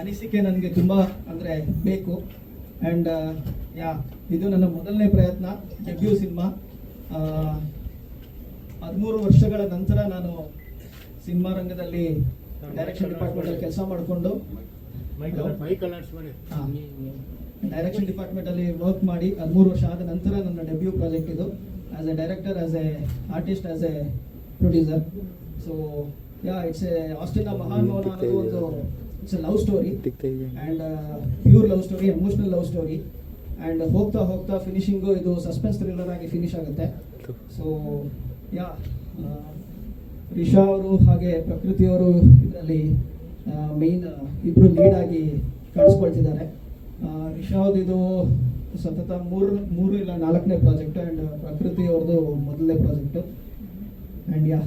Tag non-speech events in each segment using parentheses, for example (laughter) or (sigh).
ಅನಿಸಿಕೆ ನನಗೆ ತುಂಬ ಅಂದರೆ ಬೇಕು. ಆ್ಯಂಡ್ ಯಾ ಇದು ನನ್ನ ಮೊದಲನೇ ಪ್ರಯತ್ನ ಡೆಬ್ಯೂ ಸಿನಿಮಾ. ಹದಿಮೂರು ವರ್ಷಗಳ ನಂತರ ನಾನು ಸಿನಿಮಾ ರಂಗದಲ್ಲಿ ಡೈರೆಕ್ಷನ್ ಡಿಪಾರ್ಟ್ಮೆಂಟಲ್ಲಿ ಕೆಲಸ ಮಾಡಿಕೊಂಡು ಡೈರೆಕ್ಷನ್ ಡಿಪಾರ್ಟ್ಮೆಂಟಲ್ಲಿ ವರ್ಕ್ ಮಾಡಿ ಹದಿಮೂರು ವರ್ಷ ಆದ ನಂತರ ನನ್ನ ಡೆಬ್ಯೂ ಪ್ರಾಜೆಕ್ಟ್ ಇದು. As a director as a artist as a producer so yeah it's a ಆಸ್ಟಿನ ಮಹಾನ್ ಅನ್ನೋದು ಒಂದು it's love story and pure love story emotional love story and ಹೋಗ್ತಾ ಹೋಗ್ತಾ ಫಿನಿಶಿಂಗು ಇದು ಸಸ್ಪೆನ್ಸ್ ಥ್ರಿಲ್ಲರ್ ಆಗಿ ಫಿನಿಶ್ ಆಗುತ್ತೆ. ಸೊ ಯಾ ರಿಷಾ ಅವರು ಹಾಗೆ ಪ್ರಕೃತಿಯವರು ಇದರಲ್ಲಿ ಮೇನ್ ಇಬ್ಬರು ಲೀಡ್ ಆಗಿ ಕಾಣಿಸ್ಕೊಳ್ತಿದ್ದಾರೆ. ರಿಷಾವ್ದು ರಿಷಾ ಅವ್ರದ್ದು ಇದು ಸತತ ಮೂರು ಮೂರು ಇಲ್ಲ ನಾಲ್ಕನೇ ಪ್ರಾಜೆಕ್ಟ್ ಆ್ಯಂಡ್ ಪ್ರಕೃತಿ ಅವ್ರದ್ದು ಮೊದಲನೇ ಪ್ರಾಜೆಕ್ಟು ಆ್ಯಂಡ್ ಯಾ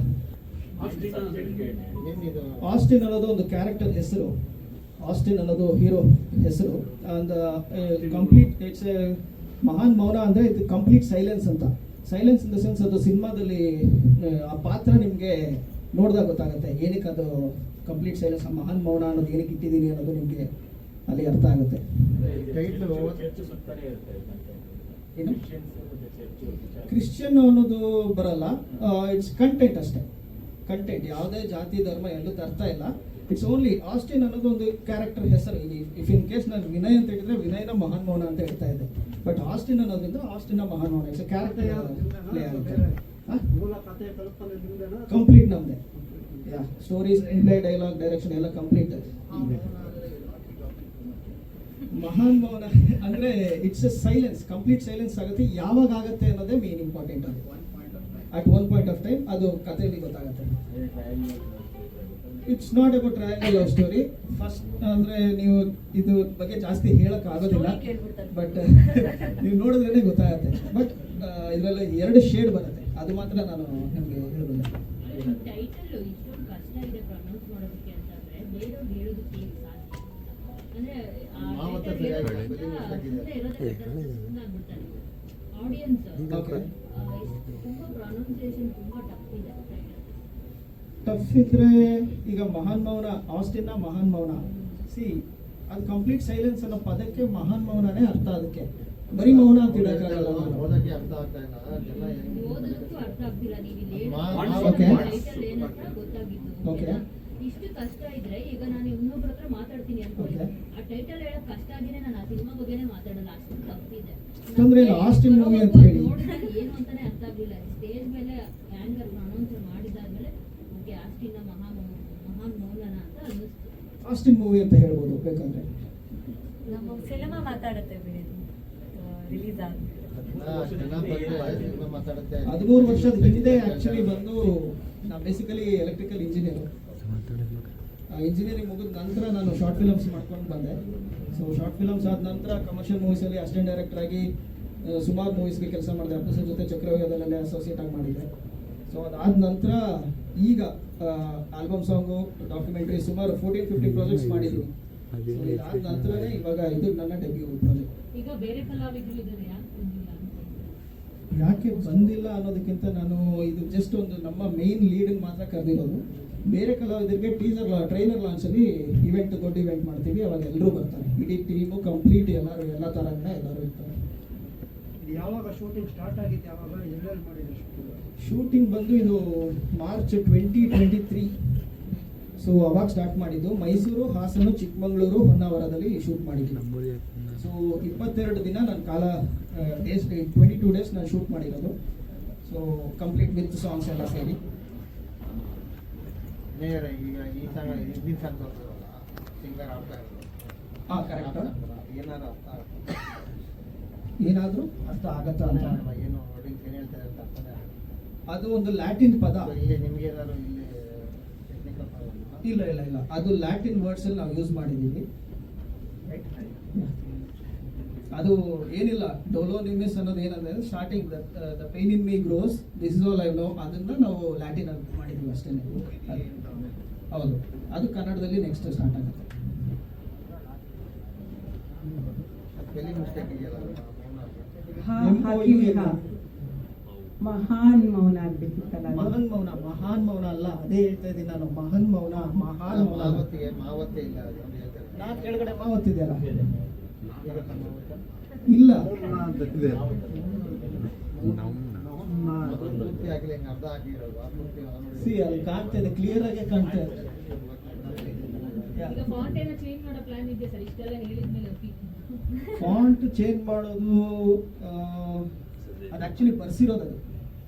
ಆಸ್ಟಿನ್ ಅನ್ನೋದು ಒಂದು ಕ್ಯಾರೆಕ್ಟರ್ ಹೆಸರು. ಆಸ್ಟಿನ್ ಅನ್ನೋದು ಹೀರೋ ಹೆಸರು. ಅಂಡ್ ಕಂಪ್ಲೀಟ್ ಇಟ್ಸ್ ಎ ಮಹಾನ್ ಮೌನ ಅಂದರೆ ಇದು ಕಂಪ್ಲೀಟ್ ಸೈಲೆನ್ಸ್ ಅಂತ. ಸೈಲೆನ್ಸ್ ಇನ್ ದ ಸೆನ್ಸ್ ಅದು ಸಿನಿಮಾದಲ್ಲಿ ಆ ಪಾತ್ರ ನಿಮಗೆ ನೋಡಿದಾಗ ಗೊತ್ತಾಗುತ್ತೆ. ಏನಕ್ಕೆ ಅದು ಕಂಪ್ಲೀಟ್ ಸೈಲೆನ್ಸ್ ಮಹಾನ್ ಮೌನ ಅನ್ನೋದು ಏನಕ್ಕೆ ಇಟ್ಟಿದ್ದೀನಿ ಅನ್ನೋದು ನಿಮಗೆ ಅಲ್ಲಿ ಅರ್ಥ ಆಗುತ್ತೆ. ಏನು? ಕ್ರಿಶ್ಚಿಯನ್ ಅನ್ನೋದು ಬರಲ್ಲ. ಇಟ್ಸ್ ಕಂಟೆಂಟ್ ಅಷ್ಟೇ. ಕಂಟೆಂಟ್ ಯಾವುದೇ ಜಾತಿ ಧರ್ಮ ಎಲ್ಲೂ ತರ್ತಾ ಇಲ್ಲ. ಇಟ್ಸ್ ಓನ್ಲಿ ಆಸ್ಟಿನ್ ಅನ್ನೋದು ಒಂದು ಕ್ಯಾರೆಕ್ಟರ್ ಹೆಸರು ಇಫ್ ಇನ್ ಕೇಸ್ ನಾನು ವಿನಯ್ ಅಂತ ಹೇಳಿದ್ರೆ ವಿನಯನ ಮಹಾನ್ ಮೌನ ಅಂತ ಹೇಳ್ತಾ ಇದ್ದೆ. ಬಟ್ ಆಸ್ಟಿನ್ ಅನ್ನೋದ್ರಿಂದ ಆಸ್ಟಿನ ಮಹಾನ್ ಮೌನ ಇಟ್ಸ್ ಕ್ಯಾರೆಕ್ಟರ್ ಪ್ಲೇ ಆಗುತ್ತೆ? ಕಂಪ್ಲೀಟ್ ನಮ್ದೆ. Yeah stories play dialogue direction ಎಲ್ಲ ಕಂಪ್ಲೀಟ್ ಮಹಾನ್ ಮೌನ ಅಂದ್ರೆ it's a silence complete silence ಆಗುತ್ತೆ. ಯಾವಾಗ ಆಗುತ್ತೆ ಅನ್ನೋದೇ ಮೇನ್ ಇಂಪಾರ್ಟೆಂಟ್ ಅದು at one point of time ಅದು ಕಥೆಯಲ್ಲಿ ಗೊತ್ತಾಗುತ್ತೆ. It's not about triangle love story first ಅಂದ್ರೆ ನೀವು ಇದು ಬಗ್ಗೆ ಜಾಸ್ತಿ ಹೇಳಕ್ ಆಗೋದಿಲ್ಲ ಬಟ್ ನೀವು ನೋಡಿದ್ರೇನೆ ಗೊತ್ತಾಗುತ್ತೆ. ಬಟ್ ಇದರಲ್ಲಿ ಎರಡು ಶೇಡ್ ಬರುತ್ತೆ. ಅದು ಮಾತ್ರ ನಾನು ನಿಮಗೆ ಹೇಳ್ಬೋದು ಆಡಿಯನ್ಸ್. ತುಂಬಾ ಪ್ರೊನೌನ್ಸಿಯೇಷನ್ ಟಫ್ ಇದ್ರೆ ಈಗ ಮಹಾನ್ ಮೌನ ಆಸ್ಟಿನ ಮಹಾನ್ ಮೌನ. ಸಿ ಅದು ಕಂಪ್ಲೀಟ್ ಸೈಲೆನ್ಸ್ ಅನ್ನೋ ಪದಕ್ಕೆ ಮಹಾನ್ ಮೌನನೇ ಅರ್ಥ ಅದಕ್ಕೆ. ಬರೀ ಮೌನ ಅಂತ ಇಡಕ್ಕಾಗಲ್ಲ ಓದಕ್ಕೆ ಅರ್ಥ ಆಗ್ತಾ ಇಲ್ಲ. ಜನ ಹೆಂಗ್ ಅರ್ಥ ಆಗ್ತಿಲ್ಲ ನೀವು ಇಲ್ಲಿ Okay. ಇಷ್ಟು ಕಷ್ಟ ಇದ್ರೆ ಈಗ ನಾನು ಇನ್ನೊಬ್ರ ಹತ್ರ ಮಾತಾಡ್ತೀನಿ ಅಂತ Okay. ಆ ಟೈಟಲ್ ಹೇಳಕ್ ಕಷ್ಟ ಆಗಿನೇ ನಾನು ಆ ಸಿನಿಮಾ ಬಗ್ಗೆನೇ ಮಾತಾಡಲ್ಲ ಅಷ್ಟು ತಪ್ಪಿದೆ. ಅಂದ್ರೆ ಲಾಸ್ಟ್ ಮೂವಿ ಅಂತ ಹೇಳಿ. ಏನು ಅಂತಾನೆ ಅರ್ಥ ಆಗ್ಲಿಲ್ಲ. ಸ್ಟೇಜ್ ಮೇಲೆ ಆಂಗರ್ ಅನೌನ್ಸ್ ಮಾಡಿದಾದ್ಮೇಲೆ ಆಸ್ಟಿನ ಮಹಾ ಅಂತ ಅನ್ನಿಸ್ತು. ಆಸ್ಟಿನ್ ಮೂವಿ ಅಂತ ಹೇಳ್ಬೋದು ಬೇಕಂದ್ರೆ. ನಮ್ಮ ಸಿನಿಮಾ ಮಾತಾಡುತ್ತೆ ಬಿಡಿ ರಿಲೀಸ್ ಹದಿಮೂರು ವರ್ಷದ ಹಿಂದೆ ಆಕ್ಚುಲಿ ಬಂದು ನಾನು ಬೇಸಿಕಲಿ ಎಲೆಕ್ಟ್ರಿಕಲ್ ಇಂಜಿನಿಯರ್ ಇಂಜಿನಿಯರಿಂಗ್ ಮುಗಿದ ನಂತರ ನಾನು ಶಾರ್ಟ್ ಫಿಲಮ್ಸ್ ಮಾಡ್ಕೊಂಡು ಬಂದೆ. ಸೊ ಶಾರ್ಟ್ ಫಿಲಮ್ಸ್ ಆದ ನಂತರ ಕಮರ್ಷಿಯಲ್ ಮೂವೀಸಲ್ಲಿ ಅಸಿಸ್ಟೆಂಟ್ ಡೈರೆಕ್ಟರ್ ಆಗಿ ಸುಮಾರು ಮೂವೀಸ್ಗೆ ಕೆಲಸ ಮಾಡಿದೆ. ಅಪ್ಪಸರ್ ಜೊತೆ ಚಕ್ರವ್ಯೂಹದಲ್ಲೇ ಅಸೋಸಿಯೇಟ್ ಆಗಿ ಮಾಡಿದೆ ಸೊ ಅದಾದ ನಂತರ ಈಗ ಆಲ್ಬಮ್ ಸಾಂಗು ಡಾಕ್ಯುಮೆಂಟ್ರಿ ಸುಮಾರು ಫೋರ್ಟೀನ್ ಫಿಫ್ಟಿ ಪ್ರಾಜೆಕ್ಟ್ಸ್ ಮಾಡಿದ್ರು. ಇದಾದ ನಂತರನೇ ಇವಾಗ ಇದು ನನ್ನ ಡೆಬ್ಯೂ ಪ್ರಾಜೆಕ್ಟ್ ಈಗ ಬೇರೆ ಯಾಕೆ ಬಂದಿಲ್ಲ ಅಂತ ಯಾಕೆ ಬಂದಿಲ್ಲ ಅನ್ನೋದಕ್ಕಿಂತ ನಾನು ಇದು ಜಸ್ಟ್ ಒಂದು ನಮ್ಮ ಮೇನ್ ಲೀಡ್ ಮಾತ್ರ ಕರೆದಿರೋದು. ಬೇರೆ ಕಲಾವಿದರಿಗೆ ಟೀಸರ್ ಟ್ರೈಲರ್ ಲಾಂಚಲ್ಲಿ ಇವೆಂಟ್ ದೊಡ್ಡ ಇವೆಂಟ್ ಮಾಡ್ತೀವಿ ಅವಾಗ ಎಲ್ಲರೂ ಬರ್ತಾರೆ. ಇಡೀ ಟೀಮು ಕಂಪ್ಲೀಟ್ ಎಲ್ಲರೂ ಎಲ್ಲ ಥರದಿಂದ ಎಲ್ಲರೂ ಇರ್ತಾರೆ. ಯಾವಾಗ ಶೂಟಿಂಗ್ ಸ್ಟಾರ್ಟ್ ಆಗಿತ್ತು ಯಾವಾಗ ಎಲ್ಲೆಲ್ಲಿ ಮಾಡಿದ್ರು ಶೂಟಿಂಗ್ ಶೂಟಿಂಗ್ ಬಂದು ಇದು March twenty twenty three so ಅವಾಗ ಸ್ಟಾರ್ಟ್ ಮಾಡಿದ್ದು ಮೈಸೂರು ಹಾಸನ ಚಿಕ್ಕಮಗಳೂರು ಹೊನ್ನಾವರದಲ್ಲಿ ಶೂಟ್ ಮಾಡಿದ್ವಿ ಸೊ ಇಪ್ಪತ್ತೆರಡು ದಿನ ನನ್ನ ಕಾಲ ಡೇಸ್ ಟ್ವೆಂಟಿ ಟೂ ಡೇಸ್ ನಾನು ಶೂಟ್ ಮಾಡಿರೋದು. ಸೊ ಕಂಪ್ಲೀಟ್ ವಿತ್ ಸಾಂಗ್ಸ್ ಎಲ್ಲ ಸೇರಿ. ಈಗ ಈ ಸಾಂಗ್ ಹಿಂದಿನ ಸಿಂಗರ್ ಹಾ, correct. ಏನಾರು ಅರ್ಥ ಆಗುತ್ತೆ? ಏನಾದರೂ ಅರ್ಥ ಆಗತ್ತಾ ಅಂತ ಏನು ವರ್ಡಿಂಗ್ಸ್ ಹೇಳ್ತಾ ಇರ್ತಾರೆ ಅದು ಒಂದು ಲ್ಯಾಟಿನ್ ಪದ. ಇಲ್ಲಿ ನಿಮ್ಗೆ ಏನಾದ್ರು ಇಲ್ಲಿ ಇಲ್ಲ ಇಲ್ಲ ಇಲ್ಲ. ಅದು ಲ್ಯಾಟಿನ್ ವರ್ಡ್ಸ್ ಅಲ್ಲಿ ನಾವು ಯೂಸ್ ಮಾಡಿದ್ದೀವಿ ಅದು ಏನಿಲ್ಲ. ಡೊಲೋನಿಮಿಸ್ ಅನ್ನೋದು ಏನಂದ್ರೆ starting the pain in me grows this is all I know ಅದನ್ನ ನಾವು ಲ್ಯಾಟಿನ್ ಅಲ್ಲಿ ಮಾಡಿದ್ವಿ ಅಷ್ಟೇ ಹೌದು. ಅದು ಕನ್ನಡದಲ್ಲಿ ನೆಕ್ಸ್ಟ್ ಸ್ಟಾರ್ಟ್ ಆಗುತ್ತೆ. ಮಹಾನ್ ಮೌನ ಆಗ್ಬೇಕಿತ್ತಲ್ಲ. ಮಹಾನ್ ಮೌನ ಮಹಾನ್ ಮೌನ ಅಲ್ಲ ಅದೇ ಹೇಳ್ತಾ ಇದ್ದೀನಿ ನಾನು. ಮಹಾನ್ ಮೌನ ಮಹಾನ್ ಮೌನ. ಮಾವತ್ತೇ ಇಲ್ಲ ನಾನು ಕೆಳಗಡೆ ಮಾವತ್ತಿದೆಯಲ್ಲ ಇಲ್ಲ. ಸಿ ಅಲ್ಲಿ ಕಾಣ್ತಾ ಇದೆ ಕ್ಲಿಯರ್ ಆಗಿ ಕಾಣ್ತಾ ಇದೆ. ಈಗ ಫಾಂಟ್ ಏನೋ ಚೇಂಜ್ ಮಾಡೋ ಪ್ಲಾನ್ ಇದೆಯಾ ಸರ್? ಇಷ್ಟೆಲ್ಲ ಹೇಳಿದ್ಮೇಲೆ ಒಪ್ಪಿ ಫಾಂಟ್ ಚೇಂಜ್ ಮಾಡೋದು ಅದು ಆ್ಯಕ್ಚುಲಿ ಬರ್ಸಿರೋದು ಅದು.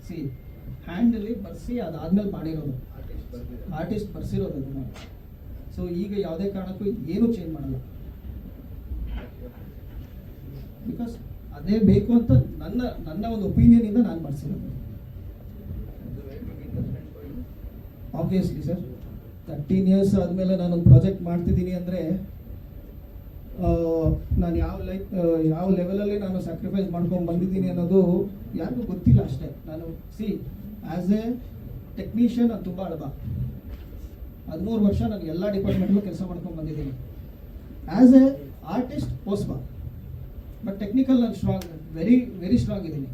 ಸಿ ಹ್ಯಾಂಡಲ್ಲಿ ಬರ್ಸಿ ಅದಾದ್ಮೇಲೆ ಮಾಡಿರೋದು. ಆರ್ಟಿಸ್ಟ್ ಬರ್ಸಿರೋದು ಅದನ್ನ ಸೊ ಈಗ ಯಾವುದೇ ಕಾರಣಕ್ಕೂ ಏನೂ ಚೇಂಜ್ ಮಾಡಲ್ಲ. ಬಿಕಾಸ್ ಅದೇ ಬೇಕು ಅಂತ ನನ್ನ ನನ್ನ ಒಂದು ಒಪಿನಿಯನ್ ಇಂದ ನಾನು ಮಾಡಿಸಿರೋದು ಆಬ್ವಿಯಸ್ಲಿ ಸರ್ ತರ್ಟೀನ್ ಇಯರ್ಸ್ ಆದಮೇಲೆ ನಾನೊಂದು ಪ್ರಾಜೆಕ್ಟ್ ಮಾಡ್ತಿದ್ದೀನಿ ಅಂದರೆ ನಾನು ಯಾವ ಲೈಫ್ ಯಾವ ಲೆವೆಲಲ್ಲಿ ನಾನು ಸ್ಯಾಕ್ರಿಫೈಸ್ ಮಾಡ್ಕೊಂಡು ಬಂದಿದ್ದೀನಿ ಅನ್ನೋದು ಯಾರಿಗೂ ಗೊತ್ತಿಲ್ಲ ಅಷ್ಟೇ. ನಾನು ಸಿ ಆ್ಯಸ್ ಎ ಟೆಕ್ನಿಷಿಯನ್ ನಾನು ತುಂಬ ಅಳಬ. ಹದಿಮೂರು ವರ್ಷ ನಾನು ಎಲ್ಲ ಡಿಪಾರ್ಟ್ಮೆಂಟ್ಗೂ ಕೆಲಸ ಮಾಡ್ಕೊಂಡು ಬಂದಿದ್ದೀನಿ. ಆ್ಯಸ್ ಎ ಆರ್ಟಿಸ್ಟ್ ಪೋಸ್ಬಾ ಬಟ್ ಟೆಕ್ನಿಕಲ್ ನಾನು ಸ್ಟ್ರಾಂಗ್ ವೆರಿ ವೆರಿ ಸ್ಟ್ರಾಂಗ್ ಇದ್ದೀನಿ.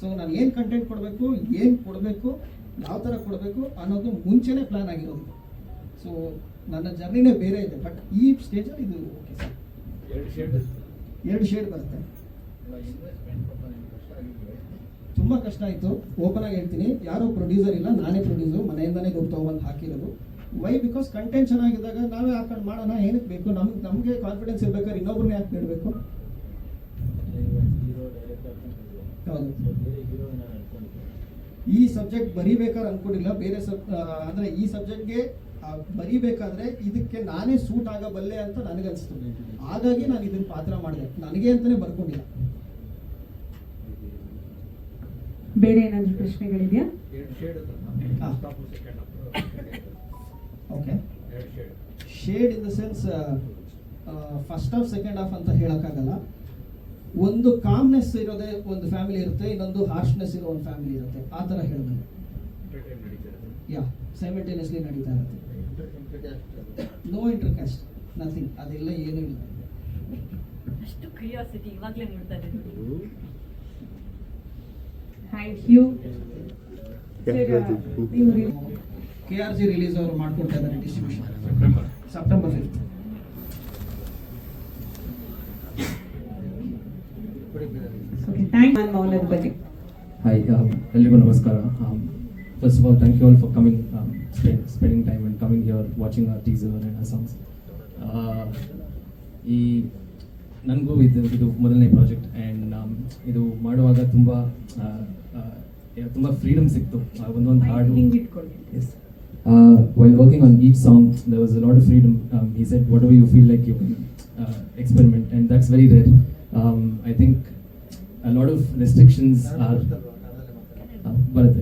ಸೊ ನಾನು ಏನು ಕಂಟೆಂಟ್ ಕೊಡಬೇಕು, ಏನು ಕೊಡಬೇಕು, ಯಾವ ಥರ ಕೊಡಬೇಕು ಅನ್ನೋದು ಮುಂಚೆನೇ ಪ್ಲ್ಯಾನ್ ಆಗಿರೋದು. ಸೊ ನನ್ನ ಜರ್ನಿನೇ ಬೇರೆ ಇದೆ. ಬಟ್ ಈ ಸ್ಟೇಜಲ್ಲಿ ಇದು ಓಕೆ ಸರ್ ಎರಡು ಶೇಡ್ ಬರುತ್ತೆ. ತುಂಬ ಕಷ್ಟ ಆಯಿತು. ಓಪನ್ ಆಗಿ ಹೇಳ್ತೀನಿ. ಯಾರೂ ಪ್ರೊಡ್ಯೂಸರ್ ಇಲ್ಲ ನಾನೇ ಪ್ರೊಡ್ಯೂಸರ್ ಮನೆಯಿಂದನೇ ದುಡ್ಡು ತೊಗೊಂಡು ಹಾಕಿರೋದು. ವೈ ಬಿಕಾಸ್ ಕಂಟೆಂಟ್ ಚೆನ್ನಾಗಿದ್ದಾಗ ನಾವೇ ಹಾಕೊಂಡು ಮಾಡೋಣ ಏನಕ್ಕೆ ಬೇಕು? ನಮ್ಗೆ ನಮಗೆ ಕಾನ್ಫಿಡೆನ್ಸ್ ಇರ್ಬೇಕಾದ್ರೆ ಇನ್ನೊಬ್ರನ್ನ ಯಾಕೆ ನೀಡಬೇಕು ಹೌದು. ಈ ಸಬ್ಜೆಕ್ಟ್ ಬರೀಬೇಕಾದ್ರೆ ಅನ್ಕೊಂಡಿಲ್ಲ. ಬೇರೆ ಸಬ್ ಅಂದರೆ ಈ ಸಬ್ಜೆಕ್ಟ್ಗೆ ಬರಿಬೇಕಾದ್ರೆ ಇದಕ್ಕೆ ನಾನೇ ಸೂಟ್ ಆಗಬಲ್ಲೆ ಅಂತ ನನಗನ್ಸ್ತು. ಹಾಗಾಗಿ ನಾನು ಇದನ್ನ ಪಾತ್ರ ಮಾಡಿದೆ. ನನಗೆ ಅಂತಾನೆ ಬರ್ಕೊಂಡಿಲ್ಲ. ಬೇರೆ ಏನಾದ್ರು ಪ್ರಶ್ನೆಗಳಿದೆಯಾ? Okay shade shade in the sense first half second half ಅಂತ ಹೇಳೋಕ್ಕಾಗಲ್ಲ. ಒಂದು ಕಾಮ್ನೆಸ್ ಇರೋದೇ ಒಂದು ಫ್ಯಾಮಿಲಿ ಇರುತ್ತೆ ಇನ್ನೊಂದು ಹಾರ್ಶ್ನೆಸ್ ಇರೋ ಒಂದು ಫ್ಯಾಮಿಲಿ ಇರುತ್ತೆ. ಆ ಥರ ನಡೀತಾರೆ ಯಾ ಸೈಮಲ್ಟೇನಿಯಸ್ಲಿ ನಡೀತಾ ಇರುತ್ತೆ. ನೋ ಇಂಟರ್ ಕ್ಯಾಸ್ಟ್ ನಥಿಂಗ್ ಅದೆಲ್ಲ ಏನೂ ಇಲ್ಲ ಅಷ್ಟು ಕ್ಯೂರಿಯಾಸಿಟಿ ಇವಾಗಲೇ ನೋಡ್ತಾ ಇದ್ದೀನಿ. ಥ್ಯಾಂಕ್ ಯು ನೀವು re- K R G release ಅವರು ಮಾಡ್ಕೊಡ್ತಾ ಇದ್ದಾರೆ distribution September fifth Okay, thank you. ಮೌನದ ಬಗ್ಗೆ Hi, um, ಎಲ್ರಿಗೂ ನಮಸ್ಕಾರ. First of all thank you all for coming Spending time and coming here watching our teaser and ಆ songs ಈ ನನಗೂ ಇದು ಇದು ಮೊದಲನೇ ಪ್ರಾಜೆಕ್ಟ್ ಆ್ಯಂಡ್ ಇದು ಮಾಡುವಾಗ ತುಂಬ ತುಂಬ ಫ್ರೀಡಮ್ ಸಿಕ್ತು ಆ ಒಂದೊಂದು ಹಾಡು ಹಿಂಗ್ ಇಟ್ಕೊಳ್ಳಿ Yes. Uh, while working on each song, there was a lot of freedom. Um, he said, whatever you feel like you can uh, experiment, and that's very rare. Um, I think a lot of restrictions are. Uh, ಬರುತ್ತೆ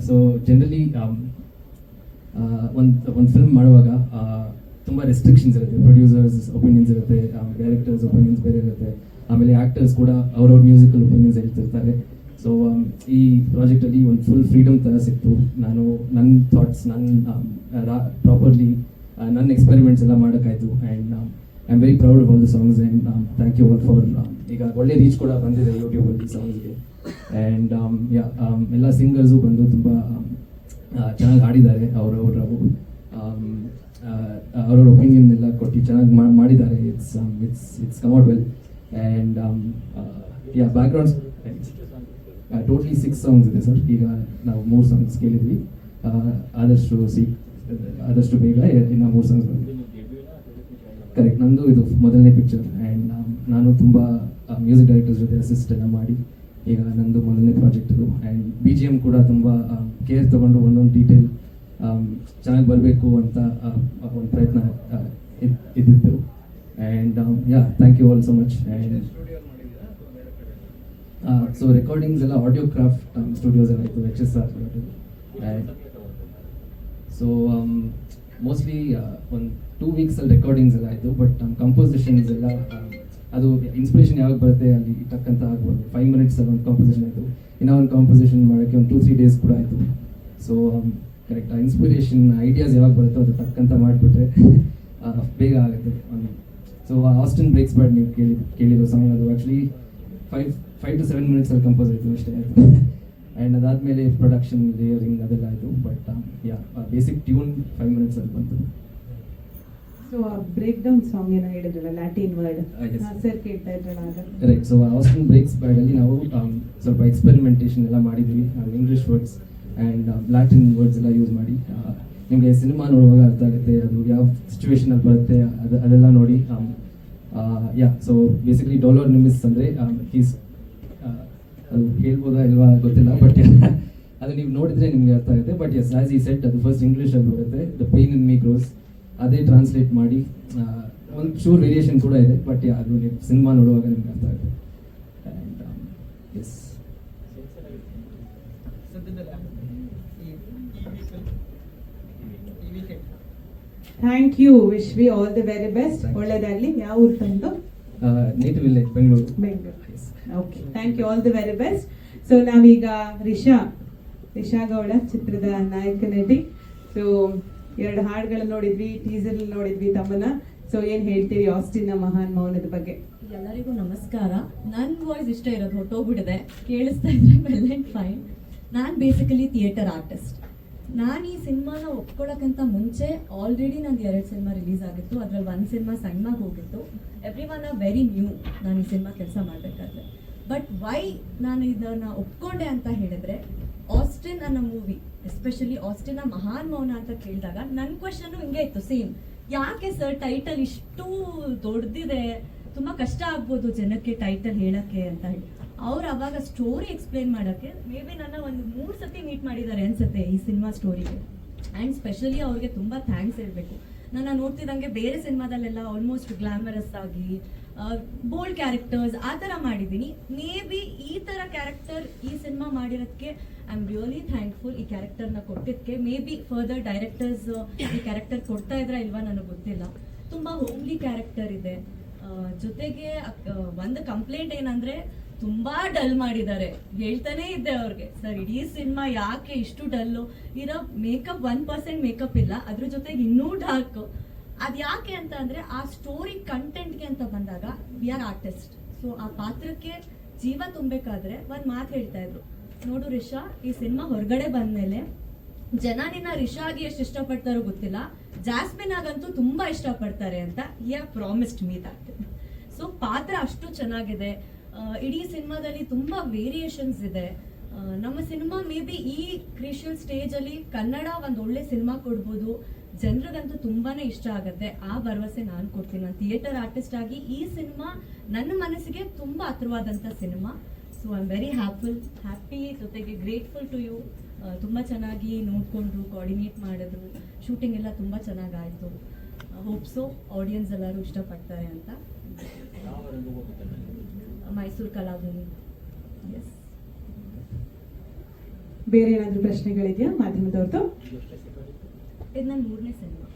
so generally ಒಂದು ಒಂದು film ಮಾಡುವಾಗ ತುಂಬ restrictions ಇರುತ್ತೆ. Producers opinions ಇರುತ್ತೆ directors opinions ಬೇರೆ ಇರುತ್ತೆ. ಆಮೇಲೆ ಆ್ಯಕ್ಟರ್ಸ್ ಕೂಡ ಅವ್ರವ್ರ ಮ್ಯೂಸಿಕಲ್ ಒಪಿನಿಯನ್ಸ್ ಹೇಳ್ತಿರ್ತಾರೆ. ಸೊ ಈ ಪ್ರಾಜೆಕ್ಟಲ್ಲಿ ಒಂದು ಫುಲ್ ಫ್ರೀಡಮ್ ಥರ ಸಿಕ್ತು. ನಾನು ನನ್ನ ಥಾಟ್ಸ್ ನನ್ನ ಪ್ರಾಪರ್ಲಿ ನನ್ನ ಎಕ್ಸ್ಪೆರಿಮೆಂಟ್ಸ್ ಎಲ್ಲ ಮಾಡೋಕ್ಕಾಯ್ತು. And I am very proud of all the songs and thank you all for ಈಗ ಒಳ್ಳೆ ರೀಚ್ ಕೂಡ ಬಂದಿದೆ ಯೂಟ್ಯೂಬಲ್ಲಿ ಸಾಂಗ್ಸ್ಗೆ ಆ್ಯಂಡ್ ಎಲ್ಲ ಸಿಂಗರ್ಸು ಬಂದು ತುಂಬ ಚೆನ್ನಾಗಿ ಆಡಿದ್ದಾರೆ ಅವರವರ ಅವರವ್ರ ಒಪಿನಿಯನ್ ಎಲ್ಲ ಕೊಟ್ಟು ಚೆನ್ನಾಗಿ ಮಾಡಿದ್ದಾರೆ. It's it's it's come out well and yeah backgrounds totally six songs ಇದೆ ಸರ್ ಈಗ ನಾವು ಮೂರು ಸಾಂಗ್ಸ್ ಕೇಳಿದ್ವಿ. ಆದಷ್ಟು ಸಿ, ಆದಷ್ಟು ಬೇಗ ಇನ್ನು ಮೂರು ಸಾಂಗ್ಸ್ ಕರೆಕ್ಟ್ ನಂದು ಇದು ಮೊದಲನೇ ಪಿಕ್ಚರ್ ಆ್ಯಂಡ್ ನಾನು ತುಂಬ ಮ್ಯೂಸಿಕ್ ಡೈರೆಕ್ಟರ್ಸ್ ಜೊತೆ ಅಸಿಸ್ಟ್ ಎಲ್ಲ ಮಾಡಿ ಈಗ ನಂದು ಮೊದಲನೇ project and B G M ಕೂಡ ತುಂಬ ಕೇರ್ ತೊಗೊಂಡು ಒಂದೊಂದು ಡೀಟೇಲ್ ಚೆನ್ನಾಗಿ ಬರಬೇಕು ಅಂತ ಒಂದು ಪ್ರಯತ್ನ ಇದ್ದಿತ್ತು. And yeah thank you all so much and so recordings ಎಲ್ಲ ಆಡಿಯೋ ಕ್ರಾಫ್ಟ್ ಸ್ಟುಡಿಯೋಸ್ ಎಲ್ಲ ಇತ್ತು H S R so mostly ಒಂದು ಟೂ ವೀಕ್ಸಲ್ಲಿ ರೆಕಾರ್ಡಿಂಗ್ಸ್ ಎಲ್ಲ ಆಯಿತು ಬಟ್ ಕಂಪೋಸಿಷನ್ಸ್ ಎಲ್ಲ ಅದು ಇನ್ಸ್ಪಿರೇಷನ್ ಯಾವಾಗ ಬರುತ್ತೆ ಅಲ್ಲಿ ಟಕ್ ಅಂತ ಆಗ್ಬೋದು ಫೈವ್ ಮಿನಿಟ್ಸಲ್ಲಿ ಒಂದು ಕಾಂಪೋಸಿಷನ್ ಆಯಿತು. ಇನ್ನೂ ಒಂದು ಕಾಂಪೋಸಿಷನ್ ಮಾಡೋಕ್ಕೆ ಒಂದು ಟೂ ತ್ರೀ ಡೇಸ್ ಕೂಡ ಆಯಿತು. ಸೊ ಕರೆಕ್ಟ್ ಇನ್ಸ್ಪಿರೇಷನ್ ಐಡಿಯಾಸ್ ಯಾವಾಗ ಬರುತ್ತೋ ಅದು ತಕ್ಕಂತ ಮಾಡಿಬಿಟ್ರೆ (laughs) ಬೇಗ ಆಗುತ್ತೆ. ಸೊ ಆಸ್ಟಿನ್ ಬ್ರೇಕ್ಸ್ ಬ್ಯಾಡ್ ನೀವು ಕೇಳಿ, ಕೇಳಿರೋ ಸಾಂಗ್ ಅದು actually five five to seven ಮಿನಿಟ್ಸಲ್ಲಿ compose ಆಯಿತು ಅಷ್ಟೇ ಆಯಿತು. ಆ್ಯಂಡ್ ಅದಾದಮೇಲೆ ಪ್ರೊಡಕ್ಷನ್ ಲೇಯರಿಂಗ್ ಅದೆಲ್ಲ ಆಯಿತು. But yeah basic tune five minutes ಅಲ್ಲಿ ಬಂತು. ಸೊ ಬ್ರೇಕ್ ಡೌನ್ ಸಾಂಗ್ ಏನೋ ಹೇಳಿದ್ರಲ್ಲ ಲ್ಯಾಟಿನ್ ವರ್ಡ್ yes. ಸರ್ ಕೇಳ್ತಾ ಇದ್ರಲ್ಲ ಆಗ ರೈಟ್ ಸೊ ಆಸ್ಟಿನ್ ಬ್ರೇಕ್ಸ್ ಬ್ಯಾಡಲ್ಲಿ ನಾವು um, ಸ್ವಲ್ಪ ಎಕ್ಸ್ಪೆರಿಮೆಂಟೇಷನ್ ಎಲ್ಲ ಮಾಡಿದ್ವಿ English words and Latin words ಎಲ್ಲ ಯೂಸ್ ಮಾಡಿ. ನಿಮಗೆ ಸಿನಿಮಾ ನೋಡುವಾಗ ಅರ್ಥ ಆಗುತ್ತೆ ಅದು ಯಾವ ಸಿಚುವೇಶನಲ್ಲಿ ಬರುತ್ತೆ ಅದು ಅದೆಲ್ಲ ನೋಡಿ ಯಾ ಸೊ ಬೇಸಿಕಲಿ ಡಾಲರ್ ನಿಮಿಸ್ ಅಂದ್ರೆ ಹೀಸ್ ಅದು ಹೇಳ್ಬೋದಾ ಇಲ್ವಾ ಗೊತ್ತಿಲ್ಲ ಬಟ್ (laughs) ಅದು ನೀವು ನೋಡಿದ್ರೆ ನಿಮ್ಗೆ ಅರ್ಥ ಆಗುತ್ತೆ but yes as I said ಅದು ಫಸ್ಟ್ ಇಂಗ್ಲೀಷಲ್ಲಿ ಬರುತ್ತೆ the pain in me grows ಅದೇ ಟ್ರಾನ್ಸ್ಲೇಟ್ ಮಾಡಿ ಒಂದು ಚೂರು ವೇರಿಯೇಷನ್ ಕೂಡ ಇದೆ ಬಟ್ ಅದು ನೀವು ಸಿನಿಮಾ ನೋಡುವಾಗ ನಿಮ್ಗೆ ಅರ್ಥ ಆಗುತ್ತೆ. And yes thank you wish we all the very best ಒಳ್ಳೆದಾಗ್ಲಿ. ಯಾವ ಊರು ತಂದು? Native village Bengaluru Bengaluru okay thank you all the very best so ನಾವೀಗ ರಿಷಾ ರಿಷಾ ಗೌಡ ಚಿತ್ರದ ನಾಯಕ ನಟಿ ಸೊ ಎರಡು ಹಾಡುಗಳನ್ನ ನೋಡಿದ್ವಿ ಟೀಸರ್ ನೋಡಿದ್ವಿ ತಮ್ಮನ್ನ. ಸೊ ಏನ್ ಹೇಳ್ತೀರಿ ಆಸ್ಟಿನ್ ಮಹಾನ್ ಮೌನದ ಬಗ್ಗೆ? ಎಲ್ಲರಿಗೂ ನಮಸ್ಕಾರ. ನನ್ನ ವಾಯ್ಸ್ ಇಷ್ಟ ಇರೋದು ಹೊಟ್ಟೋಗ್ಬಿಟ್ಟಿದೆ ಕೇಳಿಸ್ತಾ ಇದ್ರೆ ವೆಲ್ ಅಂಡ್ ಫೈನ್ ನಾನು ಬೇಸಿಕಲಿ ಥಿಯೇಟರ್ ಆರ್ಟಿಸ್ಟ್ ನಾನು ಈ ಸಿನಿಮಾನ ಒಪ್ಕೊಳ್ಳೋಕ್ಕಿಂತ ಮುಂಚೆ ಆಲ್ರೆಡಿ ನಂದು ಎರಡು ಸಿನಿಮಾ ರಿಲೀಸ್ ಆಗಿತ್ತು. ಅದ್ರಲ್ಲಿ ಒಂದು ಸಿನಿಮಾ ಸಣ್ಣಗೆ ಹೋಗಿತ್ತು. Every one are very new ನಾನು ಈ ಸಿನಿಮಾ ಕೆಲಸ ಮಾಡಬೇಕಾದ್ರೆ. ಬಟ್ ವೈ ನಾನು ಇದನ್ನು ಒಪ್ಕೊಂಡೆ ಅಂತ ಹೇಳಿದ್ರೆ, ಆಸ್ಟಿನ್ ಅನ್ನೋ ಮೂವಿ ಎಸ್ಪೆಷಲಿ ಆಸ್ಟಿನ ಮಹಾನ್ ಮೌನ ಅಂತ ಕೇಳಿದಾಗ ನನ್ನ ಕ್ವಶನ್ ಹಿಂಗೆ ಇತ್ತು ಸೇಮ್ ಯಾಕೆ ಸರ್ ಟೈಟಲ್ ಇಷ್ಟು ದೊಡ್ಡದಿದೆ ತುಂಬಾ ಕಷ್ಟ ಆಗ್ಬೋದು ಜನಕ್ಕೆ ಟೈಟಲ್ ಹೇಳಕ್ಕೆ ಅಂತ ಹೇಳಿ. ಅವ್ರು ಅವಾಗ ಸ್ಟೋರಿ ಎಕ್ಸ್ಪ್ಲೇನ್ ಮಾಡೋಕ್ಕೆ ಮೇ ಬಿ ನನ್ನ ಒಂದು ಮೂರು ಸತಿ ಮೀಟ್ ಮಾಡಿದ್ದಾರೆ ಅನ್ಸುತ್ತೆ ಈ ಸಿನಿಮಾ ಸ್ಟೋರಿಗೆ ಆ್ಯಂಡ್ ಸ್ಪೆಷಲಿ ಅವ್ರಿಗೆ ತುಂಬ ಥ್ಯಾಂಕ್ಸ್ ಹೇಳಬೇಕು. ನನ್ನ ನೋಡ್ತಿದ್ದಂಗೆ ಬೇರೆ ಸಿನಿಮಾದಲ್ಲೆಲ್ಲ ಆಲ್ಮೋಸ್ಟ್ ಗ್ಲಾಮರಸ್ ಆಗಿ ಬೋಲ್ಡ್ ಕ್ಯಾರೆಕ್ಟರ್ಸ್ ಆ ಥರ ಮಾಡಿದ್ದೀನಿ. ಮೇ ಬಿ ಈ ಥರ ಕ್ಯಾರೆಕ್ಟರ್ ಈ ಸಿನಿಮಾ ಮಾಡಿರೋದಕ್ಕೆ ಐ ರಿಯಲಿ ಥ್ಯಾಂಕ್ಫುಲ್ ಈ ಕ್ಯಾರೆಕ್ಟರ್ನ ಕೊಟ್ಟಿದ್ದಕ್ಕೆ. ಮೇ ಬಿ ಫರ್ದರ್ ಡೈರೆಕ್ಟರ್ಸ್ ಈ ಕ್ಯಾರೆಕ್ಟರ್ ಕೊಡ್ತಾ ಇದ್ರಾ ಇಲ್ವಾ ನನಗೆ ಗೊತ್ತಿಲ್ಲ. ತುಂಬ ಹೋಮ್ಲಿ ಕ್ಯಾರೆಕ್ಟರ್ ಇದೆ. ಜೊತೆಗೆ ಒಂದು ಕಂಪ್ಲೇಂಟ್ ಏನಂದ್ರೆ ತುಂಬಾ ಡಲ್ ಮಾಡಿದ್ದಾರೆ. ಹೇಳ್ತಾನೆ ಇದ್ದೆ ಅವ್ರಿಗೆ, ಸರ್, ಇಡೀ ಸಿನಿಮಾ ಯಾಕೆ ಇಷ್ಟು ಡಲ್ಲು ಇರೋ ಮೇಕಪ್ ಒನ್ ಪರ್ಸೆಂಟ್ ಮೇಕಪ್ ಇಲ್ಲ, ಅದ್ರ ಜೊತೆಗೆ ಇನ್ನೂ ಡಾರ್ಕ್ ಅದ್ ಯಾಕೆ ಅಂತ ಅಂದ್ರೆ, ಆ ಸ್ಟೋರಿ ಕಂಟೆಂಟ್ಗೆ ಅಂತ ಬಂದಾಗ ವಿ ಆರ್ ಆರ್ಟಿಸ್ಟ್ ಸೊ ಆ ಪಾತ್ರಕ್ಕೆ ಜೀವ ತುಂಬಬೇಕಾದ್ರೆ ಒಂದ್ ಮಾತು ಹೇಳ್ತಾ ಇದ್ರು. ನೋಡು ರಿಷಾ, ಈ ಸಿನಿಮಾ ಹೊರಗಡೆ ಬಂದ್ಮೇಲೆ ಜನ ನಿನ್ನ ರಿಷಾ ಆಗಿ ಎಷ್ಟು ಇಷ್ಟಪಡ್ತಾರೋ ಗೊತ್ತಿಲ್ಲ. ಜಾಸ್ಮಿನ್ ಆಗಂತೂ ತುಂಬಾ ಇಷ್ಟಪಡ್ತಾರೆ ಅಂತ yeah promised me that so ಪಾತ್ರ ಅಷ್ಟು ಚೆನ್ನಾಗಿದೆ. ಇಡೀ ಸಿನಿಮಾದಲ್ಲಿ ತುಂಬಾ ವೇರಿಯೇಷನ್ಸ್ ಇದೆ. ನಮ್ಮ ಸಿನಿಮಾ ಮೇ ಬಿ ಈ ಕ್ರಿಶಿಯಲ್ ಸ್ಟೇಜ್ ಅಲ್ಲಿ ಕನ್ನಡ ಒಂದು ಒಳ್ಳೆ ಸಿನಿಮಾ ಕೊಡ್ಬೋದು. ಜನರಿಗಂತೂ ತುಂಬಾನೇ ಇಷ್ಟ ಆಗುತ್ತೆ. ಆ ಭರವಸೆ ನಾನು ಕೊಡ್ತೀನಿ. ನಾನು ಥಿಯೇಟರ್ ಆರ್ಟಿಸ್ಟ್ ಆಗಿ ಈ ಸಿನಿಮಾ ನನ್ನ ಮನಸ್ಸಿಗೆ ತುಂಬಾ ಹತ್ರವಾದಂಥ ಸಿನಿಮಾ. ಸೊ ಐ ಆಮ್ ವೆರಿ ಹ್ಯಾಪುಲ್ ಹ್ಯಾಪಿ ಜೊತೆಗೆ ಗ್ರೇಟ್ಫುಲ್ ಟು ಯು ತುಂಬ ಚೆನ್ನಾಗಿ ನೋಡಿಕೊಂಡ್ರು ಕೋಆರ್ಡಿನೇಟ್ ಮಾಡಿದ್ರು. ಶೂಟಿಂಗ್ ಎಲ್ಲ ತುಂಬ ಚೆನ್ನಾಗಾಯಿತು. ಹೋಪ್ಸೋ ಆಡಿಯನ್ಸ್ ಎಲ್ಲರೂ ಇಷ್ಟಪಡ್ತಾರೆ ಅಂತ. ಮೈಸೂರು ಕಲಾಭೂಮಿ ಎಸ್ ಬೇರೆ ಏನಾದರೂ ಪ್ರಶ್ನೆಗಳಿದೆಯಾ ಮಾಧ್ಯಮದವ್ರದ್ದು? ಇದು ನನ್ನ ಮೂರನೇ cinema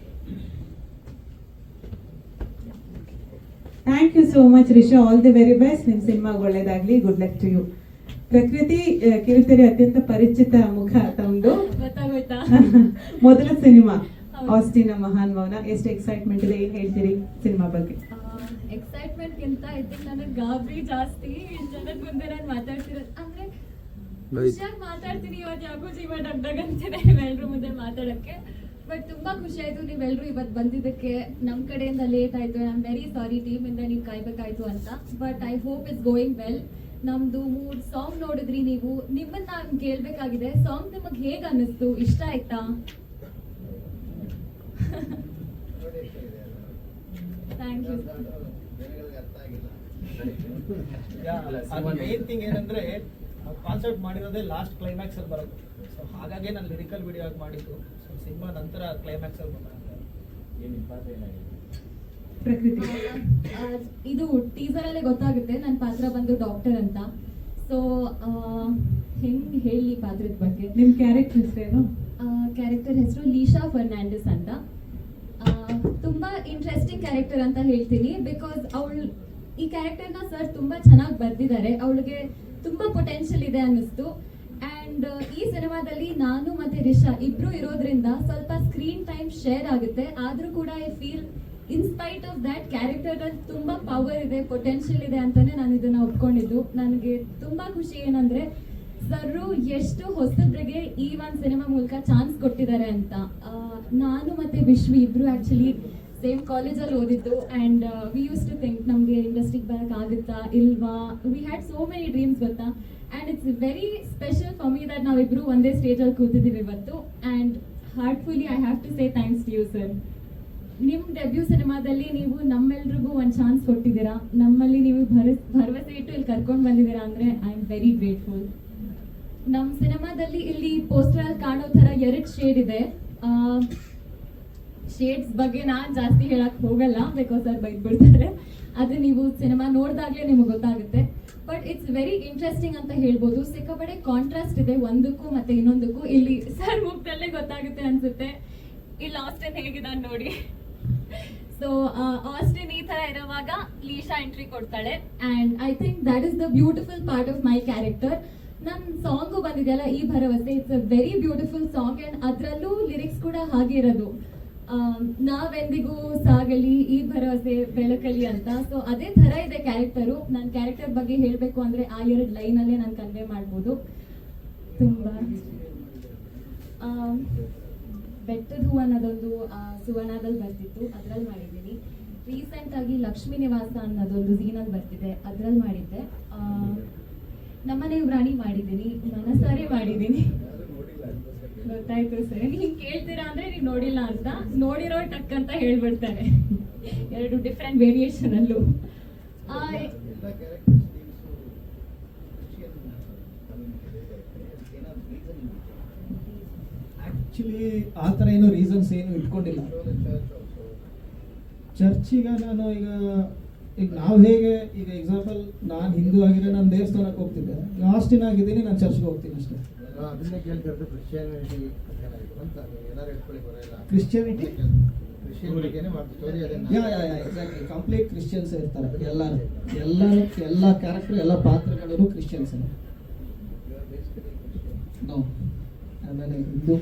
thank you so much Risha all the very best ನಿಮ್ಮ ಸಿನಿಮಾ ಒಳ್ಳೇದಾಗ್ಲಿ. Good luck to you Prakruthi ಕಿರುತೆರೆ ಅತ್ಯಂತ ಪರಿಚಿತ ಮುಖ ತಮ್ಮದು (laughs) ಮೊದಲ ಸಿನಿಮಾ. ಆಸ್ಟಿನ ಮಹಾನ್ ಮೌನ. ಎಷ್ಟು ಎಕ್ಸೈಟ್ಮೆಂಟ್ ಇದೆ? ಏನ್ ಹೇಳ್ತೀರಿ ಸಿನಿಮಾ ಬಗ್ಗೆ? ಎಕ್ಸೈಟ್ಮೆಂಟ್ ಗಿಂತ ಇದಕ್ಕೆ ನನಗೆ ಗಾಬರಿ ಜಾಸ್ತಿ. ಜನದ ಮುಂದೆ ನಾನು ಮಾತಾಡ್ತಿರೋದು. ಅಂದ್ರೆ ಹುಷಾರ್ ಮಾತಾಡ್ತೀನಿ ಇವತ್ತು ಯಾಕೋ ಜೀವ ಡಬ್ಬಗ್ ಅಂತಿದೆ. ಎಲ್ಲರೂ ಮುಂದೆ ಮಾತಾಡಕ್ಕೆ. ಬಟ್ ತುಂಬಾ ಖುಷಿ ಆಯ್ತು. ನೀವೆಲ್ಲರೂ ಇವತ್ತು ಬಂದಿದ್ದಕ್ಕೆ ನಮ್ಮ ಕಡೆಯಿಂದ ಲೇಟ್ ಆಯ್ತು. I am very sorry team ಇಂದ ನೀವು ಕಾಯ್ಬೇಕಾಯ್ತು ಅಂತ. But I hope it's going well ನಮ್ದು ಮೂರ್ ಸಾಂಗ್ ನೋಡಿದ್ರಿ ನೀವು. ನಿಮ್ಮನ್ನ ನಾನು ಕೇಳ್ಬೇಕಾಗಿದೆ. ಸಾಂಗ್ ನಿಮಗೆ ಹೇಗ್ ಅನ್ನಿಸ್ತು? ಇಷ್ಟ ಆಯ್ತಾ? ಥ್ಯಾಂಕ್ ಯು ಮೇನ್ ಥಿಂಗ್ ಏನಂದ್ರೆ ಕಾನ್ಸರ್ಟ್ ಮಾಡಿರೋದೇ ಲಾಸ್ಟ್ ಕ್ಲೈಮ್ಯಾಕ್ಸ್ ಅಲ್ಲಿ ಬರೋದು ಸೊ ಹಾಗಾಗಿ ನಾನು ಲಿರಿಕಲ್ ವಿಡಿಯೋ ಆಗಿ ಮಾಡಿದ್ದು. ಸಿನಿಮಾ ನಂತರ ಕ್ಲೈಮ್ಯಾಕ್ಸ್ ಅಲ್ಲಿ ಪಾತ್ರ ಏನಾಗಿದೆ? ಪ್ರಕೃತಿ. ಆ, ಇದು ಟೀಸರ್ ಅಲ್ಲೇ ಗೊತ್ತಾಗುತ್ತೆ. ನನ್ನ ಪಾತ್ರ ಬಂದು ಡಾಕ್ಟರ್ ಅಂತ. ಸೊ ಹೆಂಗ್ ಹೇಳಿ ಪಾತ್ರದ ಬಗ್ಗೆ? ನಿಮ್ ಕ್ಯಾರೆಕ್ಟರ್ ಹೆಸರೇನು? ಕ್ಯಾರೆಕ್ಟರ್ ಹೆಸರು ಲೀಶಾ ಫರ್ನಾಂಡಿಸ್ ಅಂತ. ತುಂಬಾ ಇಂಟ್ರೆಸ್ಟಿಂಗ್ ಕ್ಯಾರೆಕ್ಟರ್ ಅಂತ ಹೇಳ್ತೀನಿ. ಬಿಕಾಸ್ ಅವಳು ಈ ಕ್ಯಾರೆಕ್ಟರ್ನ ಸರ್ ತುಂಬಾ ಚೆನ್ನಾಗಿ ಬರ್ದಿದ್ದಾರೆ. ಅವಳಿಗೆ ತುಂಬಾ ಪೊಟೆನ್ಷಿಯಲ್ ಇದೆ ಅನ್ನಿಸ್ತು. ಅಂಡ್ ಈ ಸಿನಿಮಾದಲ್ಲಿ ನಾನು ಮತ್ತೆ ರಿಷಾ ಇಬ್ರು ಇರೋದ್ರಿಂದ ಸ್ವಲ್ಪ ಸ್ಕ್ರೀನ್ ಟೈಮ್ ಶೇರ್ ಆಗುತ್ತೆ. ಆದ್ರೂ ಕೂಡ I feel inspite of that character ಅಲ್ಲಿ ತುಂಬಾ ಪವರ್ ಇದೆ ಪೊಟೆನ್ಷಿಯಲ್ ಇದೆ ಅಂತಾನೆ ನಾನು ಇದನ್ನ ಒಪ್ಕೊಂಡಿದ್ದು. ನನಗೆ ತುಂಬಾ ಖುಷಿ ಏನಂದ್ರೆ ಸರ್ ಎಷ್ಟು ಹೊಸಬ್ರಿಗೆ ಈ ಒಂದು ಸಿನಿಮಾ ಮೂಲಕ ಚಾನ್ಸ್ ಕೊಟ್ಟಿದ್ದಾರೆ ಅಂತ. ನಾನು ಮತ್ತೆ ವಿಶ್ವಿ ಇಬ್ರು ಆಕ್ಚುಲಿ ಸೇಮ್ ಕಾಲೇಜಲ್ಲಿ ಓದಿದ್ದು and we use to think ನಮಗೆ ಇಂಡಸ್ಟ್ರಿಗೆ ಬ್ಯಾಕ್ ಆಗುತ್ತಾ ಇಲ್ವಾ? We had so many dreams ಗೊತ್ತಾ? And it's very special for me that ನಾವಿಬ್ರು ಒಂದೇ ಸ್ಟೇಜಲ್ಲಿ ಕೂತಿದ್ದೀವಿ ಇವತ್ತು. And heartfully I have to say thanks to you sir ನಿಮ್ಮ ಡೆಬ್ಯೂ ಸಿನಿಮಾದಲ್ಲಿ ನೀವು ನಮ್ಮೆಲ್ರಿಗೂ ಒಂದು ಚಾನ್ಸ್ ಕೊಟ್ಟಿದ್ದೀರಾ? ನಮ್ಮಲ್ಲಿ ನೀವು ಭರವಸೆ ಇಟ್ಟು ಇಲ್ಲಿ ಕರ್ಕೊಂಡು ಬಂದಿದ್ದೀರಾ ಅಂದರೆ ಐ ಆಮ್ ವೆರಿ ಗ್ರೇಟ್ಫುಲ್ ನಮ್ಮ ಸಿನಿಮಾದಲ್ಲಿ ಇಲ್ಲಿ ಪೋಸ್ಟರ್ ಕಾಣೋ ಥರ ಎರಡು ಶೇಡ್ ಇದೆ. ಶೇಡ್ಸ್ ಬಗ್ಗೆ ನಾನು ಜಾಸ್ತಿ ಹೇಳಕ್ ಹೋಗಲ್ಲ ಬಿಕಾಸ್ ಅವ್ರು ಬೈದ್ಬಿಡ್ತಾರೆ. ಅದು ನೀವು ಸಿನಿಮಾ ನೋಡಿದಾಗಲೇ ನಿಮಗೆ ಗೊತ್ತಾಗುತ್ತೆ. ಬಟ್ ಇಟ್ಸ್ ವೆರಿ ಇಂಟ್ರೆಸ್ಟಿಂಗ್ ಅಂತ ಹೇಳ್ಬೋದು. ಸಿಕ್ಕಾಪಡೆ ಕಾಂಟ್ರಾಸ್ಟ್ ಇದೆ. ಒಂದಕ್ಕೂ ಮತ್ತೆ ಇನ್ನೊಂದಕ್ಕೂ ಇಲ್ಲಿ ಸರ್ ಮುಖದಲ್ಲೇ ಗೊತ್ತಾಗುತ್ತೆ ಅನ್ಸುತ್ತೆ. ಇಲ್ಲಿ ಆಸ್ಟಿನ್ ಹೇಗಿದ್ದಾನೆ ನೋಡಿ. ಸೊ ಆಸ್ಟಿನ್ ಈ ತರ ಇರುವಾಗ ಲೀಶಾ ಎಂಟ್ರಿ ಕೊಡ್ತಾಳೆ. And I think that is the beautiful part of my character ನನ್ನ ಸಾಂಗು ಬಂದಿದೆಯಲ್ಲ, ಈ ಭರವಸೆ. It's a very beautiful song and ಅದರಲ್ಲೂ ಲಿರಿಕ್ಸ್ ಕೂಡ ಹಾಗೆ ಇರೋದು. ನಾವೆಂದಿಗೂ ಸಾಗಲಿ, ಈ ಭರವಸೆ ಬೆಳಕಲಿ ಅಂತ. ಸೊ ಅದೇ ತರ ಇದೆ ಕ್ಯಾರೆಕ್ಟರು ನನ್ನ ಕ್ಯಾರೆಕ್ಟರ್ ಬಗ್ಗೆ ಹೇಳಬೇಕು ಅಂದ್ರೆ ಆ ಎರಡು ಲೈನಲ್ಲೇ ನಾನು ಕನ್ವೆ ಮಾಡ್ಬೋದು. ತುಂಬಾ. ಬೆಟ್ಟದ ಹೂ ಅನ್ನೋದೊಂದು ಸುವರ್ಣದಲ್ಲಿ ಬರ್ತಿತ್ತು. ಅದ್ರಲ್ಲಿ ಮಾಡಿದ್ದೀನಿ. ರೀಸೆಂಟ್ ಆಗಿ ಲಕ್ಷ್ಮೀ ನಿವಾಸ ಅನ್ನೋದೊಂದು ಸೀನಲ್ಲಿ ಬರ್ತಿದೆ. ಅದ್ರಲ್ಲಿ ಮಾಡಿದ್ದೆ. ನಮ್ಮನೆ ರಾಣಿ ಮಾಡಿದ್ದೀನಿ. ಮನಸಾರೆ ಮಾಡಿದ್ದೀನಿ. ಗೊತ್ತಾಯ್ತು ಸರ್. ನೀವ್ ಕೇಳ್ತೀರಾ ಅಂದ್ರೆ ನೀವು ನೋಡಿಲ್ಲ ಅಂತ. ನೋಡಿರೋ ಟಕ್ ಅಂತ ಹೇಳ್ಬಿಡ್ತಾರೆ. ಎರಡು ಡಿಫ್ರೆಂಟ್ ವೇರಿಯೇಷನ್ ಅಲ್ಲೂ. ಆ, ಆಕ್ಚುಲಿ ಆ ಥರ ಏನೋ ರೀಸನ್ಸ್ ಏನು ಇಟ್ಕೊಂಡಿಲ್ಲ. ಚರ್ಚಿಗ ನಾನು ಈಗ ಈಗ ನಾವು ಹೇಗೆ ಈಗ ಎಕ್ಸಾಂಪಲ್ ನಾನು ಹಿಂದೂ ಆಗಿದ್ರೆ ನಾನು ದೇವಸ್ಥಾನಕ್ಕೆ ಹೋಗ್ತಿದ್ದೆ. ಲಾಸ್ಟ್ ಆಗಿದ್ದೀನಿ ನಾನು ಚರ್ಚ್ಗೆ ಹೋಗ್ತೀನಿ ಅಷ್ಟೇ. ಅದನ್ನೇ ಕೇಳ್ತಿರೋದು ಕ್ರಿಶ್ಚಿಯಾನಿಟಿ ಅಂತ. ಏನಾರು ಬರೋಲ್ಲ ಕಂಪ್ಲೀಟ್ ಕ್ರಿಶ್ಚಿಯನ್ಸ್ ಇರ್ತಾರೆ. ಎಲ್ಲರೂ. ಎಲ್ಲ ಎಲ್ಲ ಕ್ಯಾರೆಕ್ಟರ್ ಎಲ್ಲ ಪಾತ್ರಗಳು ಕ್ರಿಶ್ಚಿಯನ್ಸ್ ನೋ ಆಮೇಲೆ ಹಿಂದೂ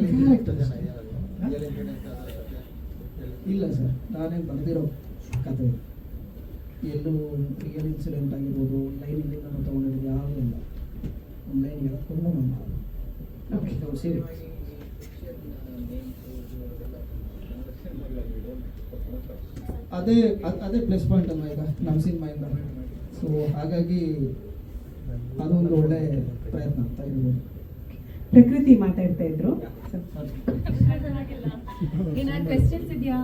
ಇನ್ಸಿಡೆಂಟ್ ಇಲ್ಲ ಸರ್ ನಾನೇನು ಬರೆದಿರೋ ಕತೆ ಎಲ್ಲೂ ಏನು ಇನ್ಸಿಡೆಂಟ್ ಆಗಿರ್ಬೋದು ಲೈನ್ ಇಲ್ಲಿಂದ ನಾನು ತೊಗೊಂಡಿರೋದು ಯಾವುದೂ ಇಲ್ಲ. ಒಂದು ಲೈನ್ ಹೇಳ್ಕೊಂಡು ನಾನು Okay. ಸೇರಿ ಅದೇ ಅದ್- ಅದೇ ಪ್ಲಸ್ ಪಾಯಿಂಟ್ ಅಲ್ಲ ಈಗ ನಮ್ಮ ಸಿನಿಮಾಯಿಂದ ಸೊ ಹಾಗಾಗಿ ಅದು ಒಂದು ಒಳ್ಳೆ ಪ್ರಯತ್ನ ಅಂತ ಹೇಳ್ಬೋದು. ಪ್ರಕೃತಿ ಮಾತಾಡ್ತಾ ಇದ್ರು. ಏನಾದ್ರು ಕ್ವೆಶನ್ಸ್ ಇದೆಯಾ?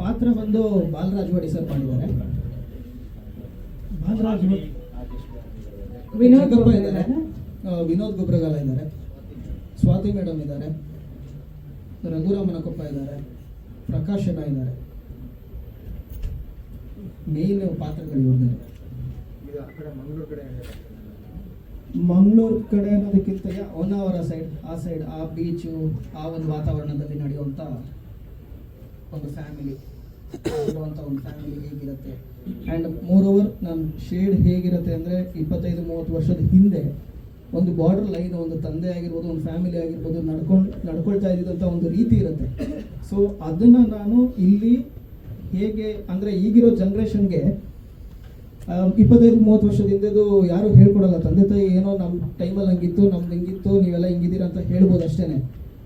ಪಾತ್ರ ಬಂದು ಬಾಲರಾಜ್ ವಾಡಿ ಸರ್ ಮಾಡಿದ್ದಾರೆ. ಬಾಲರಾಜ್ ವಿನೋದ್ ಗೊಬ್ಬರ ಇದ್ದಾರೆ. ವಿನೋದ್ ಗೊಬ್ರಗಾಲ ಇದ್ದಾರೆ. ಸ್ವಾತಿ ಮೇಡಮ್ ಇದ್ದಾರೆ. ರಘುರಾಮನ ಕೊಪ್ಪ ಇದ್ದಾರೆ. ಪ್ರಕಾಶ್ ಅಣ್ಣ ಇದ್ದಾರೆ. ಮೇನ್ ಪಾತ್ರಗಳು ಇವ್ರದ್ದು. ಮಂಗಳೂರು ಕಡೆ ಮಂಗಳೂರು ಕಡೆ ಅನ್ನೋದಕ್ಕಿಂತ ಹೊನ್ನಾವರ ಸೈಡ್ ಆ ಸೈಡ್ ಆ ಬೀಚು ಆ ಒಂದು ವಾತಾವರಣದಲ್ಲಿ ನಡೆಯುವಂಥ ಒಂದು ಫ್ಯಾಮಿಲಿ ಇರುವಂಥ ಒಂದು ಫ್ಯಾಮಿಲಿ ಹೇಗಿರುತ್ತೆ? ಆ್ಯಂಡ್ ಮೋರ್ ಓವರ್ ನಮ್ಮ ಶೇಡ್ ಹೇಗಿರುತ್ತೆ ಅಂದರೆ ಇಪ್ಪತ್ತೈದು, ಮೂವತ್ತು ವರ್ಷದ ಹಿಂದೆ ಒಂದು ಬಾರ್ಡರ್ ಲೈನ್ ಒಂದು ತಂದೆ ಆಗಿರ್ಬೋದು, ಒಂದು ಫ್ಯಾಮಿಲಿ ಆಗಿರ್ಬೋದು ನಡ್ಕೊಂಡು, ನಡ್ಕೊಳ್ತಾ ಇದ್ದಿದ್ದಂಥ ಒಂದು ರೀತಿ ಇರುತ್ತೆ. ಸೊ ಅದನ್ನು ನಾನು ಇಲ್ಲಿ ಹೇಗೆ ಅಂದರೆ ಈಗಿರೋ ಜನ್ರೇಷನ್ಗೆ ಇಪ್ಪತ್ತೈದು, ಮೂವತ್ತು ವರ್ಷದ ಹಿಂದೆದು ಯಾರು ಹೇಳ್ಕೊಡಲ್ಲ. ತಂದೆ, ತಾಯಿ ಏನೋ ನಮ್ಮ ಟೈಮಲ್ಲಿ ಹಂಗಿತ್ತು, ನಮ್ದು ಹಿಂಗಿತ್ತು, ನೀವೆಲ್ಲ ಹಿಂಗಿದ್ದೀರಾ ಅಂತ ಹೇಳ್ಬೋದು ಅಷ್ಟೇ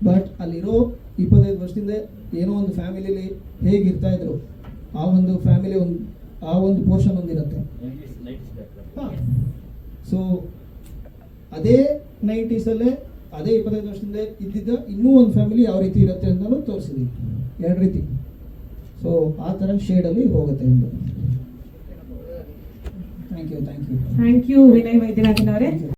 ಬಟ್ ಅಲ್ಲಿರೋ ಇಪ್ಪತ್ತೈದು ವರ್ಷದಿಂದ ಏನೋ ಒಂದು ಫ್ಯಾಮಿಲಿಲಿ ಹೇಗಿರ್ತಾ ಇದ್ರು ಆ ಒಂದು ಫ್ಯಾಮಿಲಿ ಒಂದು ಆ ಒಂದು ಪೋರ್ಷನ್ ಒಂದಿರುತ್ತೆ. ಸೊ ಅದೇ ನೈಂಟೀಸಲ್ಲೇ ಅದೇ ಇಪ್ಪತ್ತೈದು ವರ್ಷದಿಂದ ಇದ್ದಿದ್ದ ಇನ್ನೂ ಒಂದು ಫ್ಯಾಮಿಲಿ ಯಾವ ರೀತಿ ಇರುತ್ತೆ ಅನ್ನೋದು ತೋರಿಸಿದ್ವಿ ಎರಡು ರೀತಿ. ಸೊ ಆ ಥರ ಶೇಡಲ್ಲಿ ಹೋಗುತ್ತೆ ಒಂದು. Thank you thank you thank you Vinay Vaidyanathan ಅವರೇ.